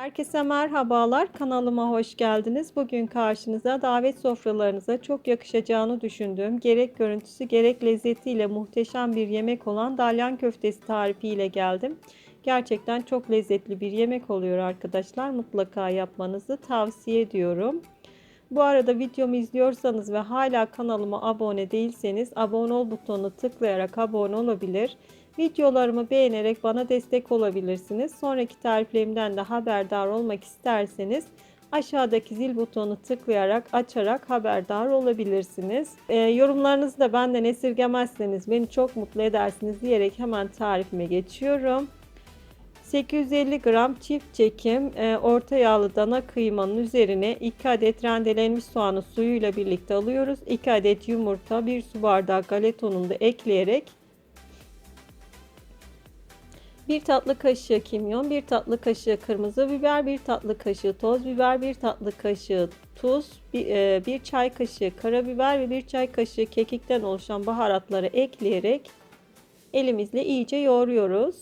Herkese merhabalar. Kanalıma hoş geldiniz. Bugün karşınıza davet sofralarınıza çok yakışacağını düşündüğüm gerek görüntüsü gerek lezzetiyle muhteşem bir yemek olan dalyan köftesi tarifiyle geldim. Gerçekten çok lezzetli bir yemek oluyor arkadaşlar. Mutlaka yapmanızı tavsiye ediyorum. Bu arada videomu izliyorsanız ve hala kanalıma abone değilseniz abone ol butonuna tıklayarak abone olabilir. Videolarımı beğenerek bana destek olabilirsiniz. Sonraki tariflerimden de haberdar olmak isterseniz aşağıdaki zil butonunu tıklayarak açarak haberdar olabilirsiniz. Ee, yorumlarınızı da benden esirgemezseniz beni çok mutlu edersiniz diyerek hemen tarifime geçiyorum. 850 gram çift çekim e, orta yağlı dana kıymanın üzerine 2 adet rendelenmiş soğanı suyuyla birlikte alıyoruz. 2 adet yumurta, 1 su bardağı galeta ununu da ekleyerek 1 tatlı kaşığı kimyon, 1 tatlı kaşığı kırmızı biber, 1 tatlı kaşığı toz biber, 1 tatlı kaşığı tuz, 1 çay kaşığı karabiber ve 1 çay kaşığı kekikten oluşan baharatları ekleyerek elimizle iyice yoğuruyoruz.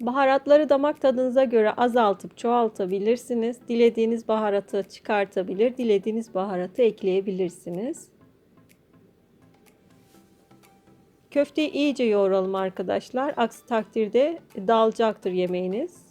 Baharatları damak tadınıza göre azaltıp çoğaltabilirsiniz. Dilediğiniz baharatı çıkartabilir, dilediğiniz baharatı ekleyebilirsiniz. Köfteyi iyice yoğuralım arkadaşlar. Aksi takdirde dalacaktır yemeğiniz.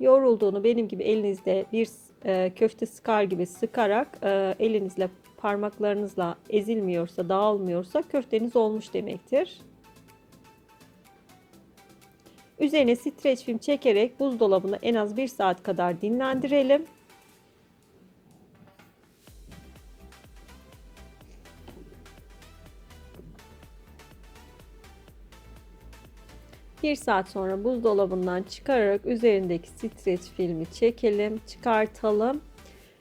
Yoğrulduğunu benim gibi elinizde bir e, köfte sıkar gibi sıkarak e, elinizle parmaklarınızla ezilmiyorsa, dağılmıyorsa köfteniz olmuş demektir. Üzerine streç film çekerek buzdolabına en az 1 saat kadar dinlendirelim. Bir saat sonra buzdolabından çıkararak üzerindeki streç filmi çekelim, çıkartalım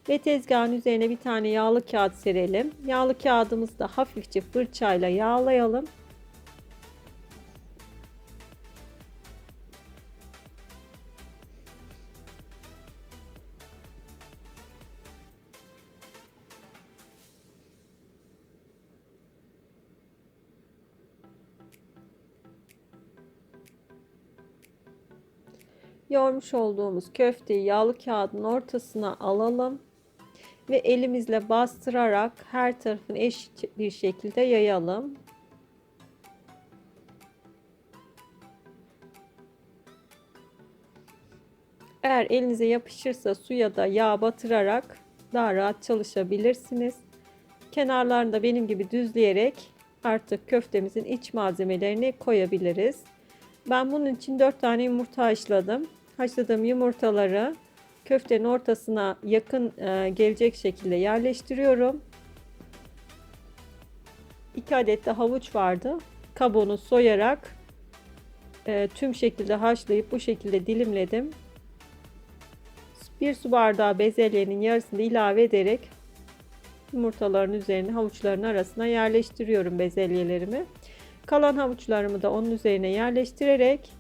ve tezgahın üzerine bir tane yağlı kağıt serelim. Yağlı kağıdımızı da hafifçe fırçayla yağlayalım. Yoğurmuş olduğumuz köfteyi yağlı kağıdın ortasına alalım ve elimizle bastırarak her tarafını eşit bir şekilde yayalım. Eğer elinize yapışırsa suya da yağ batırarak daha rahat çalışabilirsiniz. Kenarlarında benim gibi düzleyerek artık köftemizin iç malzemelerini koyabiliriz. Ben bunun için 4 tane yumurta haşladım. Haşladığım yumurtaları köftenin ortasına yakın e, gelecek şekilde yerleştiriyorum. 2 adet de havuç vardı. Kabuğunu soyarak e, tüm şekilde haşlayıp bu şekilde dilimledim. Bir su bardağı bezelyenin yarısını ilave ederek yumurtaların üzerine havuçların arasına yerleştiriyorum bezelyelerimi. Kalan havuçlarımı da onun üzerine yerleştirerek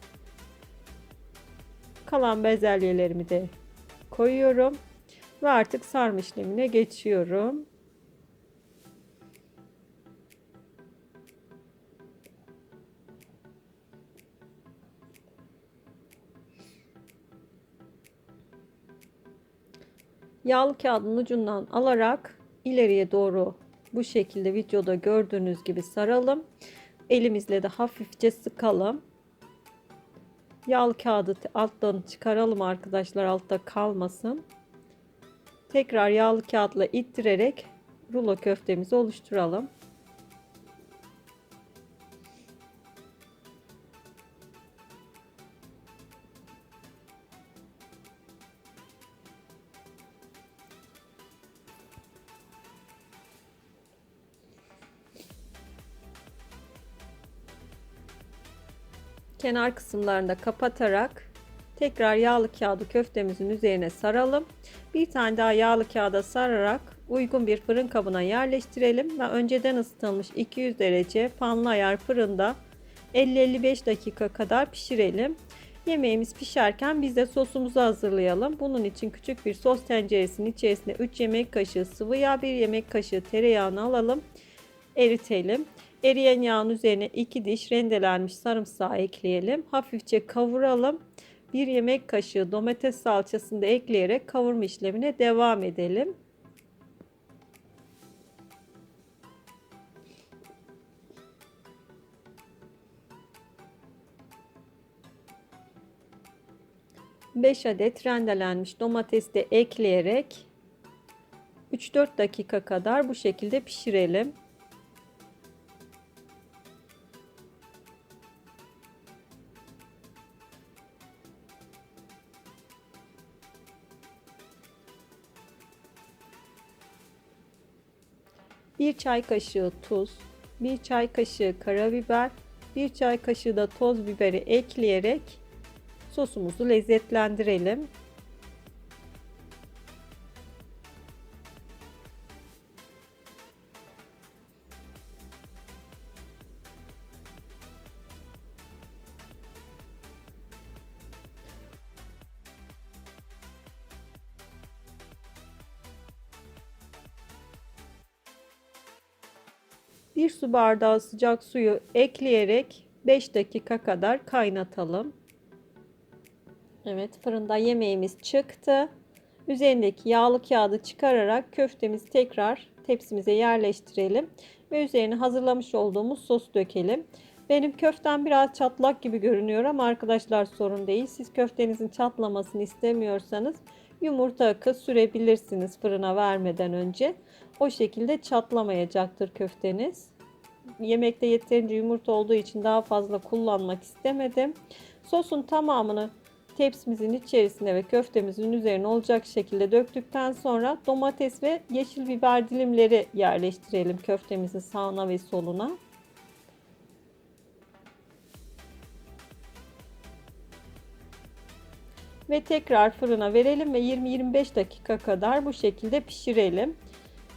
kalan bezelyelerimi de koyuyorum ve artık sarma işlemine geçiyorum. Yağlı kağıdın ucundan alarak ileriye doğru bu şekilde videoda gördüğünüz gibi saralım. Elimizle de hafifçe sıkalım. Yağlı kağıdı alttan çıkaralım arkadaşlar altta kalmasın. Tekrar yağlı kağıtla ittirerek rulo köftemizi oluşturalım. Kenar kısımlarında kapatarak tekrar yağlı kağıdı köftemizin üzerine saralım. Bir tane daha yağlı kağıda sararak uygun bir fırın kabına yerleştirelim ve önceden ısıtılmış 200 derece fanlı ayar fırında 50-55 dakika kadar pişirelim. Yemeğimiz pişerken biz de sosumuzu hazırlayalım. Bunun için küçük bir sos tenceresinin içerisine 3 yemek kaşığı sıvı yağ, 1 yemek kaşığı tereyağını alalım. Eritelim. Eriyen yağın üzerine 2 diş rendelenmiş sarımsağı ekleyelim. Hafifçe kavuralım. 1 yemek kaşığı domates salçasını da ekleyerek kavurma işlemine devam edelim. Beş adet rendelenmiş domatesi de ekleyerek 3-4 dakika kadar bu şekilde pişirelim. Bir çay kaşığı tuz, bir çay kaşığı karabiber, bir çay kaşığı da toz biberi ekleyerek sosumuzu lezzetlendirelim. Bir su bardağı sıcak suyu ekleyerek 5 dakika kadar kaynatalım. Evet fırında yemeğimiz çıktı. Üzerindeki yağlı kağıdı çıkararak köftemizi tekrar tepsimize yerleştirelim. Ve üzerine hazırlamış olduğumuz sos dökelim. Benim köftem biraz çatlak gibi görünüyor ama arkadaşlar sorun değil. Siz köftenizin çatlamasını istemiyorsanız yumurta akı sürebilirsiniz fırına vermeden önce. O şekilde çatlamayacaktır köfteniz. Yemekte yeterince yumurta olduğu için daha fazla kullanmak istemedim. Sosun tamamını tepsimizin içerisine ve köftemizin üzerine olacak şekilde döktükten sonra domates ve yeşil biber dilimleri yerleştirelim köftemizin sağına ve soluna. Ve tekrar fırına verelim ve 20-25 dakika kadar bu şekilde pişirelim.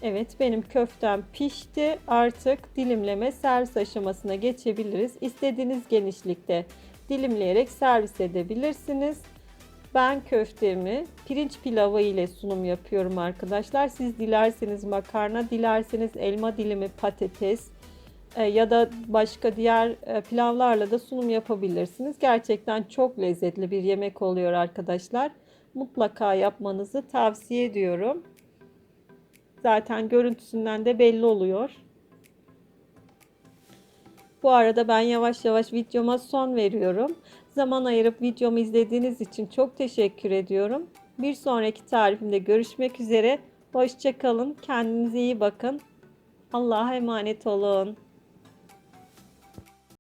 Evet benim köftem pişti. Artık dilimleme servis aşamasına geçebiliriz. İstediğiniz genişlikte dilimleyerek servis edebilirsiniz. Ben köftemi pirinç pilavı ile sunum yapıyorum arkadaşlar. Siz dilerseniz makarna, dilerseniz elma dilimi patates e, ya da başka diğer e, pilavlarla da sunum yapabilirsiniz. Gerçekten çok lezzetli bir yemek oluyor arkadaşlar. Mutlaka yapmanızı tavsiye ediyorum. Zaten görüntüsünden de belli oluyor. Bu arada ben yavaş yavaş videoma son veriyorum. Zaman ayırıp videomu izlediğiniz için çok teşekkür ediyorum. Bir sonraki tarifimde görüşmek üzere. Hoşçakalın. Kendinize iyi bakın. Allah'a emanet olun.